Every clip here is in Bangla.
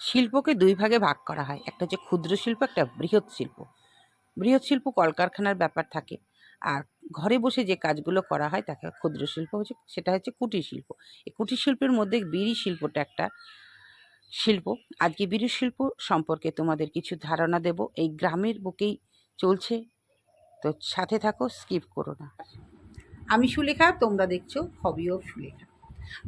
শিল্পকে দুই ভাগে ভাগ করা হয়। একটা হচ্ছে ক্ষুদ্র শিল্প, একটা বৃহৎ শিল্প। বৃহৎ শিল্প কলকারখানার ব্যাপার থাকে। আর ঘরে বসে যে কাজগুলো করা হয় তাকে ক্ষুদ্র শিল্প হচ্ছে সেটা হচ্ছে কুটির শিল্প। এই কুটির শিল্পের মধ্যে বিড়ি শিল্পটা একটা শিল্প। আজকে বিড়ি শিল্প সম্পর্কে তোমাদের কিছু ধারণা দেব। এই গ্রামের বুকেই চলছে। তো সাথে থাকো, স্কিপ করো না। আমি সুলেখা, তোমরা দেখছ হবি অফ সুলেখা।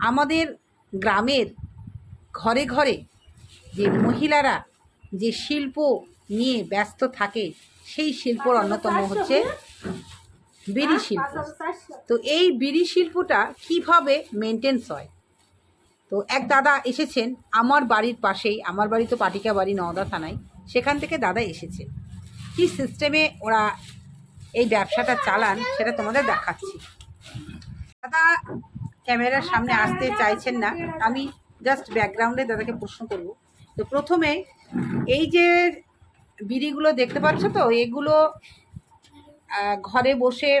আমাদের গ্রামের ঘরে ঘরে যে মহিলারা যে শিল্প নিয়ে ব্যস্ত থাকে, সেই শিল্পর অন্যতম হচ্ছে বিড়ি শিল্প। তো এই বিড়ি শিল্পটা কীভাবে মেনটেন্স হয়? তো এক দাদা এসেছেন আমার বাড়ির পাশেই, আমার বাড়ি তো পাটিকা বাড়ি, নওদা থানায়, সেখান থেকে দাদা এসেছে। কী সিস্টেমে ওরা এই ব্যবসাটা চালান, সেটা তোমাদের দেখাচ্ছি। দাদা ক্যামেরার সামনে আসতে চাইছেন না, আমি জাস্ট ব্যাকগ্রাউন্ডে দাদাকে প্রশ্ন করব। তো প্রথমে এই যে বিড়িগুলো দেখতে পাচ্ছ তো এগুলো ঘরে বসে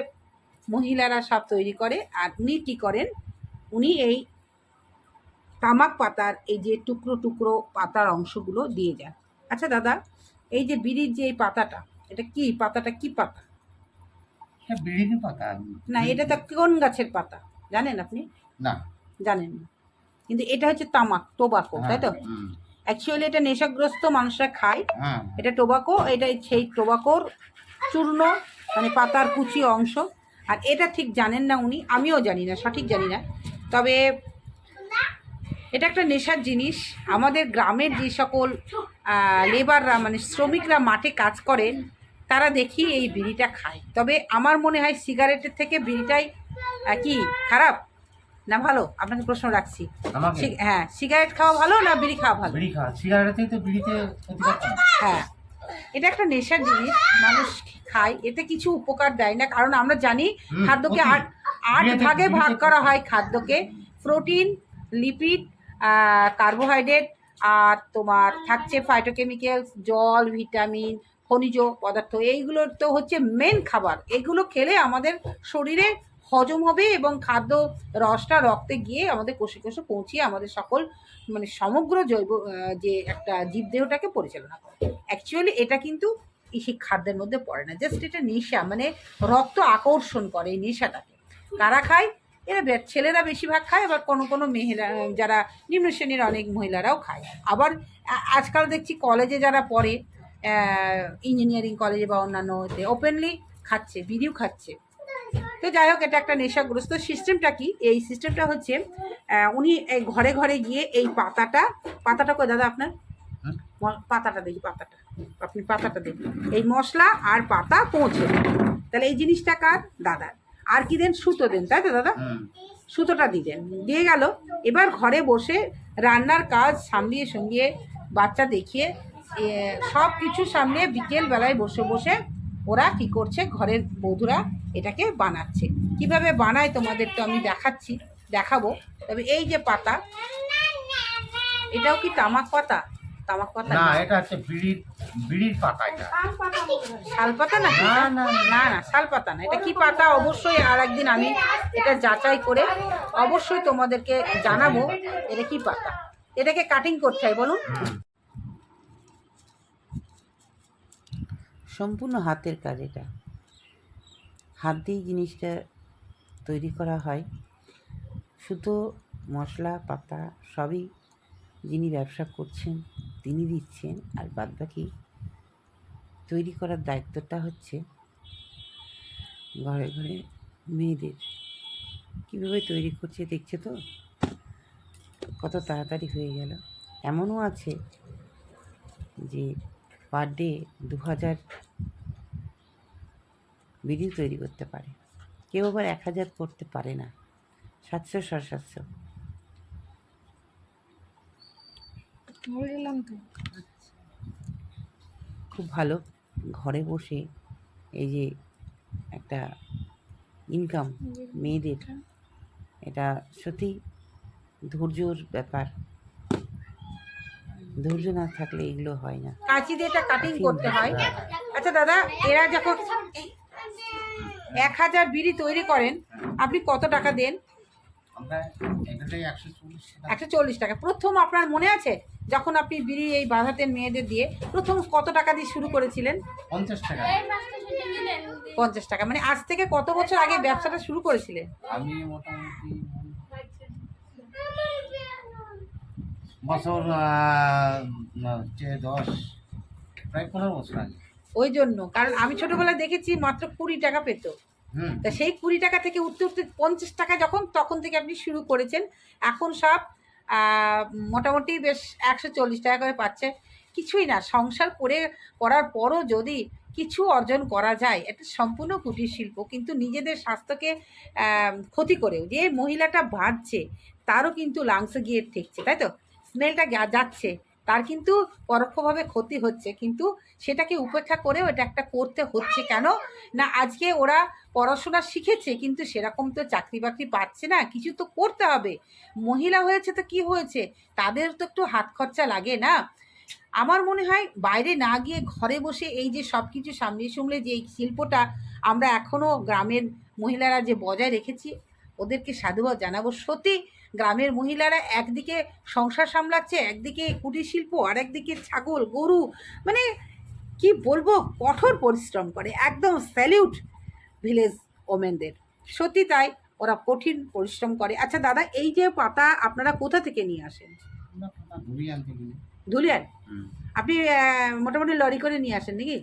মহিলারা সব তৈরি করে আর উনি কী করেন উনি এই তামাক পাতার এই যে টুকরো টুকরো পাতার অংশগুলো দিয়ে যান। আচ্ছা দাদা এই যে বিড়ির যে এই পাতাটা এটা কি পাতাটা কি পাতা? বিড়ির পাতা। না এটা তো কোন গাছের পাতা? জানেন আপনি? না। জানেন না। কিন্তু এটা হচ্ছে তামাক টোবাকো তাই তো? অ্যাকচুয়ালি এটা নেশাগ্রস্ত মানুষরা খায়। হ্যাঁ। এটা টোবাকো এটা সেই টোবাকোর চূর্ণ মানে পাতার কুচি অংশ। আর এটা ঠিক জানেন না উনি আমিও জানি না সঠিক জানি না। তবে এটা একটা নেশার জিনিস। আমাদের গ্রামের যে সকল লেবাররা মানে শ্রমিকরা মাঠে কাজ করেন তারা দেখি এই বিড়িটা খায়। তবে আমার মনে হয় সিগারেটের থেকে বিড়িটাই কি খারাপ? না ভালো আপনাকে প্রশ্ন রাখছি। আমাকে? হ্যাঁ সিগারেট খাওয়া ভালো না বিড়ি খাওয়া ভালো? বিড়ি খাওয়া সিগারেট তো বিড়িতে হ্যাঁ। এটা একটা নেশার জিনিস মানুষ খায় এতে কিছু উপকার দেয় না কারণ আমরা জানি খাদ্যকে। আট আট ভাগে ভাগ করা হয় খাদ্যকে প্রোটিন লিপিড কার্বোহাইড্রেট আর তোমার থাকছে ফাইটোকেমিক্যালস জল ভিটামিন খনিজ পদার্থ এইগুলো তো হচ্ছে মেন খাবার এগুলো খেলে আমাদের শরীরে হজম হবে এবং খাদ্য রসটা রক্তে গিয়ে আমাদের কোষে কোষে পৌঁছিয়ে আমাদের সকল মানে সমগ্র জৈব যে একটা জীবদেহটাকে পরিচালনা করে। অ্যাকচুয়ালি এটা কিন্তু সেই খাদ্যের মধ্যে পড়ে না। জাস্ট এটা নেশা মানে রক্ত আকর্ষণ করে এই নেশাটাকে। কারা খায়? এরা ছেলেরা বেশিরভাগ খায়, আবার কোনো কোনো মহিলা, যারা নিম্ন শ্রেণির অনেক মহিলারাও খায়। আবার আজকাল দেখছি কলেজে যারা পড়ে ইঞ্জিনিয়ারিং কলেজে বা অন্যান্য ওপেনলি খাচ্ছে বিড়িও খাচ্ছে। তো যাই হোক এটা একটা নেশাগ্রস্ত সিস্টেমটা কি? এই সিস্টেমটা হচ্ছে উনি এই ঘরে ঘরে গিয়ে এই পাতাটা পাতাটা কই দাদা আপনার? পাতাটা দেখি পাতাটা। আপনি পাতাটা দেখুন। এই মশলা আর পাতা পৌঁছে তাহলে এই জিনিসটা কার? দাদার। আর কি দেন? সুতো দেন তাই তো দাদা? সুতোটা দিলেন দিয়ে গেল। এবার ঘরে বসে রান্নার কাজ সামলিয়ে সঙ্গিয়ে বাচ্চা দেখিয়ে সব কিছু সামনে বিকেলবেলায় বসে বসে ওরা কি করছে? ঘরের বধুরা এটাকে বানাচ্ছে। কীভাবে বানায় তোমাদের তো আমি দেখাচ্ছি দেখাবো। তবে এই যে পাতা এটাও কি তামাক পাতা? তামাক পাতা না এটা হচ্ছে বিড়ির বিড়ির পাতা এটা। শাল পাতা না? না না না। না না শাল পাতা না। এটা কি পাতা? অবশ্যই আর একদিন আমি এটা যাচাই করে অবশ্যই তোমাদেরকে জানাব এটা কি পাতা। এটাকে কাটিং করতে হয় বলুন। সম্পূর্ণ হাতের কাজ এটা। হাত দিয়ে জিনিসটা তৈরি করা হয়। শুধু মশলা, পাতা সবই যিনি ব্যবসা করছেন, তিনি দিচ্ছেন। আর বাদবাকি তৈরি করার দায়িত্বটা হচ্ছে ঘরে ঘরে মেয়েদের। কীভাবে তৈরি করছে দেখছে তো? কত তাড়াতাড়ি হয়ে গেল। এমনও আছে যে পার ডে দু হাজার ভিডিও তৈরি করতে পারে। কেউ আবার এক হাজার করতে পারে না। সাতশো সাড়ে সাতশো। তো। খুব ভালো। ঘরে বসে এই যে একটা ইনকাম মেয়েদের এটা সত্যি ধৈর্যর ব্যাপার। ধৈর্য না থাকলে এগুলো হয় না। কাঁচি দিয়ে এটা কাটিং করতে হয়। আচ্ছা দাদা এরা যখন এক হাজার বিড়ি তৈরি করেন আপনি কত টাকা দেন? একশো চল্লিশ টাকা। প্রথম আপনার মনে আছে? যখন আপনি বিড়ি এই বাধাতেন মেয়েদের দিয়ে প্রথম কত টাকা দিয়ে শুরু করেছিলেন? পঞ্চাশ টাকা। পঞ্চাশ টাকা। মানে আজ থেকে কত বছর আগে ব্যবসাটা শুরু করেছিলেন? আমি মোটামুটি বছর দশ প্রায় পনেরো বছর আগে। ওই জন্য কারণ আমি ছোটবেলায় দেখেছি মাত্র কুড়ি টাকা পেত। তা সেই কুড়ি টাকা থেকে উঠতে উঠতে পঞ্চাশ টাকা যখন তখন থেকে আপনি শুরু করেছেন। এখন সব মোটামুটি বেশ একশো চল্লিশ টাকা করে পাচ্ছে। কিছুই না সংসার করে করার পরও যদি কিছু অর্জন করা যায় এটা সম্পূর্ণ কুটির শিল্প কিন্তু নিজেদের স্বাস্থ্যকে ক্ষতি করেও। যে মহিলাটা বাঁধছে তারও কিন্তু লাংসে গিয়ে ঠেকছে তাই তো? স্মেলটা যাচ্ছে, তার কিন্তু পরোক্ষভাবে ক্ষতি হচ্ছে। কিন্তু সেটাকে উপেক্ষা করেও এটা একটা করতে হচ্ছে কেন? না, আজকে ওরা পড়াশোনা শিখেছে, কিন্তু সেরকম তো চাকরি বাকরি পাচ্ছে না, কিছু তো করতে হবে। মহিলা হয়েছে তো কি হয়েছে? তাদের তো একটু হাত খরচা লাগে না। আমার মনে হয় বাইরে না গিয়ে ঘরে বসে এই যে সব কিছু সামনে সামলে যে এই শিল্পটা আমরা এখনও গ্রামের মহিলারা যে বজায় রেখেছি, ওদেরকে সাধুবাদ জানাব। সত্যি গ্রামের মহিলারা একদিকে সংসার সামলাচ্ছে একদিকে কুটির শিল্প আর একদিকে ছাগল গরু মানে কি বলব কঠোর পরিশ্রম করে একদম স্যালিউট ভিলেজ ওমেনদের সত্যি তাই ওরা কঠিন পরিশ্রম করে। আচ্ছা দাদা এই যে পাতা আপনারা কোথা থেকে নিয়ে আসেন? ধুলিয়ান? আপনি মোটামুটি লরি করে নিয়ে আসেন নাকি?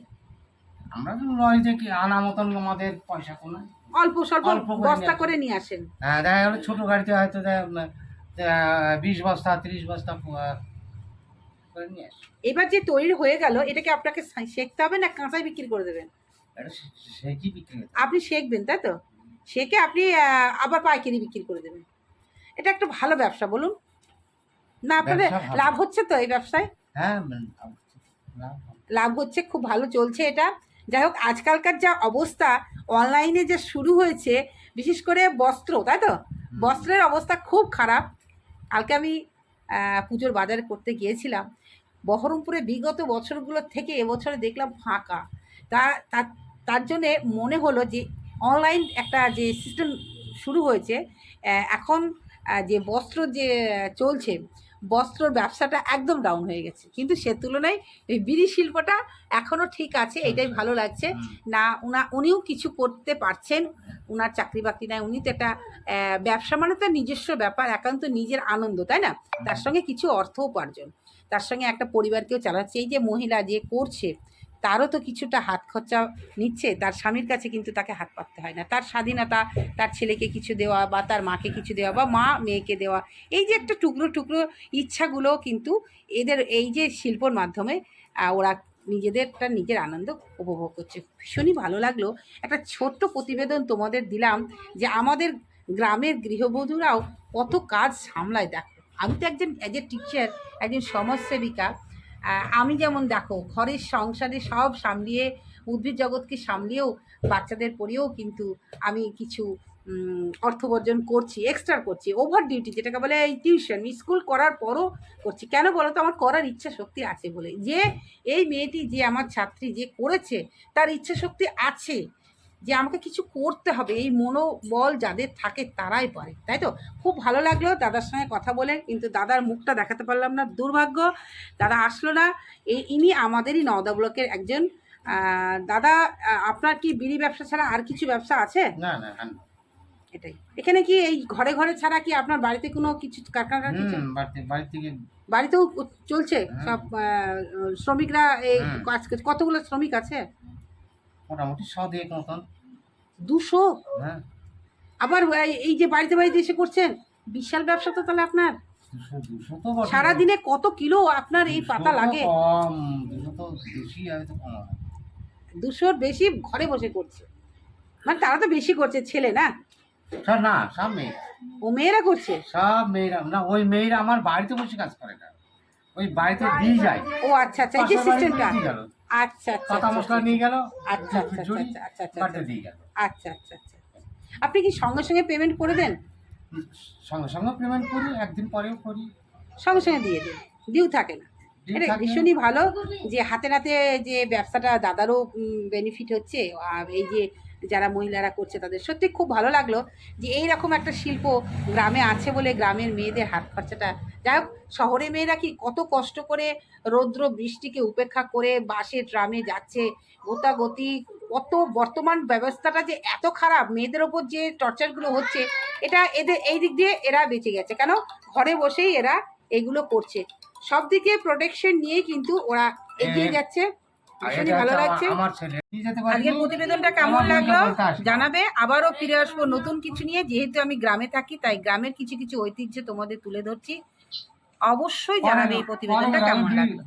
আমরা তো লরি থেকে আনা মতন আমাদের পয়সা কোনো অল্প স্বল্প বস্তা করে নিয়ে আসেন। হ্যাঁ দেখা গেলো ছোটো গাড়িতে হয়তো বিশ বস্তা তিরিশ বস্তা এবার যে তৈরি হয়ে গেল এটাকে আপনাকে সেঁকতে হবে না কাঁচাই বিক্রি করে দেবেন? আপনি শেখবেন তাই তো? শেখে আপনি আবার পাইকারি বিক্রি করে দেবেন। এটা একটা ভালো ব্যবসা বলুন। না আপনাদের লাভ হচ্ছে তো এই ব্যবসায়? হ্যাঁ। লাভ হচ্ছে খুব ভালো চলছে এটা। যাই হোক আজকালকার যা অবস্থা অনলাইনে যে শুরু হয়েছে বিশেষ করে বস্ত্র তাই তো? বস্ত্রের অবস্থা খুব খারাপ। কালকে আমি পুজোর বাজার করতে গিয়েছিলাম। বহরমপুরে বিগত বছরগুলোর থেকে এবছরে দেখলাম ফাঁকা। তা তার- তার জন্যে মনে হলো যে অনলাইন একটা যে সিস্টেম শুরু হয়েছে এখন যে বস্ত্র যে চলছে বস্ত্রর ব্যবসাটা একদম ডাউন হয়ে গেছে। কিন্তু সে তুলনায় এই বিড়ি শিল্পটা এখনও ঠিক আছে এটাই ভালো লাগছে। না উনা উনিও কিছু করতে পারছেন উনার চাকরি বাকরি নাই উনি তো একটা ব্যবসা মানে তার নিজস্ব ব্যাপার একান্ত নিজের আনন্দ তাই না? তার সঙ্গে কিছু অর্থ উপার্জন। তার সঙ্গে একটা পরিবারকেও চালাচ্ছে। এই যে মহিলা যে করছে তারও তো কিছুটা হাত খরচা নিচ্ছে, তার স্বামীর কাছে কিন্তু তাকে হাত পাততে হয় না। তার স্বাধীনতা, তার ছেলেকে কিছু দেওয়া বা তার মাকে কিছু দেওয়া বা মা মেয়েকে দেওয়া, এই যে একটা টুকরো টুকরো ইচ্ছাগুলো কিন্তু এদের এই যে শিল্পর মাধ্যমে ওরা নিজেদেরটা নিজের আনন্দ উপভোগ করছে। ভীষণই ভালো লাগল। একটা ছোট্ট প্রতিবেদন তোমাদের দিলাম যে আমাদের গ্রামের গৃহবধূরাও কত কাজ সামলায়। দেখো, আমি তো একজন অ্যাজ এ টিচার একজন সমাজসেবিকা আমি যেমন দেখো, ঘরের সংসারে সব সামলিয়ে, উদ্ভিদ জগৎকে সামলিয়েও, বাচ্চাদের পড়িয়েও কিন্তু আমি কিছু অর্থ উপার্জন করছি এক্সট্রা করছি ওভার ডিউটি যেটাকে বলে এই টিউশন স্কুল করার পরও করছি। কেন বলো তো? আমার করার ইচ্ছা শক্তি আছে বলে। যে, এই মেয়েটি, যে আমার ছাত্রী যে করেছে, তার ইচ্ছা শক্তি আছে। যে আমাকে কিছু করতে হবে এই মনোবল যাদের থাকে তারাই পারে তাই তো? খুব ভালো লাগল দাদার সঙ্গে কথা বলে কিন্তু দাদার মুখটা দেখাতে পারলাম না দুর্ভাগ্য দাদা আসলো না এই ইনি আমাদেরই নওদা ব্লকের একজন দাদা আপনার কি বিড়ি ব্যবসা ছাড়া আর কিছু ব্যবসা আছে? না না এটাই। এখানে কি এই ঘরে ঘরে ছাড়া কি আপনার বাড়িতে কোনো কিছু কারখানা কিছু? বাড়িতেও চলছে। সব শ্রমিকরা এই কতগুলো শ্রমিক আছে? মোটামুটি শ দুয়েক মতন। দুশো? হ্যাঁ। আবার এই- এই যে বাড়িতে বাড়িতে এসে করছেন বিশাল ব্যবসা তো তাহলে আপনার। সারাদিনে কত কিলো আপনার এই পাতা লাগে? দুশোর বেশি ঘরে বসে করছে। মানে তারা তো বেশি করছে ছেলে না? সব না সব মেয়ে। ও মেয়েরা করছে? সব মেয়েরা না ওই মেয়েরা আমার বাড়িতে বসে কাজ করে না। ওই বাড়িতে দিয়ে যায়। ও আচ্ছা আচ্ছা এই যে সিস্টেমটা আচ্ছা আচ্ছা আচ্ছা, মশলা নিয়ে গেল আচ্ছা আচ্ছা আচ্ছা আচ্ছা আচ্ছা। আচ্ছা দিয়ে গেল। আচ্ছা আচ্ছা আচ্ছা। আপনি কি সঙ্গে সঙ্গে পেমেন্ট করে দেন? সঙ্গে সঙ্গে পেমেন্ট করি একদিন পরেও করি। সঙ্গে সঙ্গে দিয়ে দেন। ডিউ থাকে না। এটা ভীষণই ভালো যে হাতে হাতে যে ব্যবসাটা দাদারও বেনিফিট হচ্ছে আর এই যে যারা মহিলারা করছে তাদের। সত্যি খুব ভালো লাগল যে এই রকম একটা শিল্প গ্রামে আছে বলে গ্রামের মেয়েদের হাত খরচাটা। যাই হোক শহরে মেয়েরা কি কত কষ্ট করে রৌদ্র বৃষ্টিকে উপেক্ষা করে বাসে ট্রামে যাচ্ছে গোতাগতি কত বর্তমান ব্যবস্থাটা যে এত খারাপ মেয়েদের ওপর যে টর্চারগুলো হচ্ছে এটা এদের এই দিক দিয়ে এরা বেঁচে গেছে। কেন? ঘরে বসেই এরা এগুলো করছে। সব দিকে প্রোটেকশন নিয়ে কিন্তু ওরা এগিয়ে হ্যাঁ। যাচ্ছে। ভীষণই ভালো লাগছে। আজকের প্রতিবেদনটা কেমন লাগল? জানাবে আবারও ফিরে আসব নতুন কিছু নিয়ে। যেহেতু আমি গ্রামে থাকি তাই গ্রামের কিছু কিছু ঐতিহ্য তোমাদের তুলে ধরছি। অবশ্যই জানাবে এই প্রতিবেদনটা কেমন লাগল?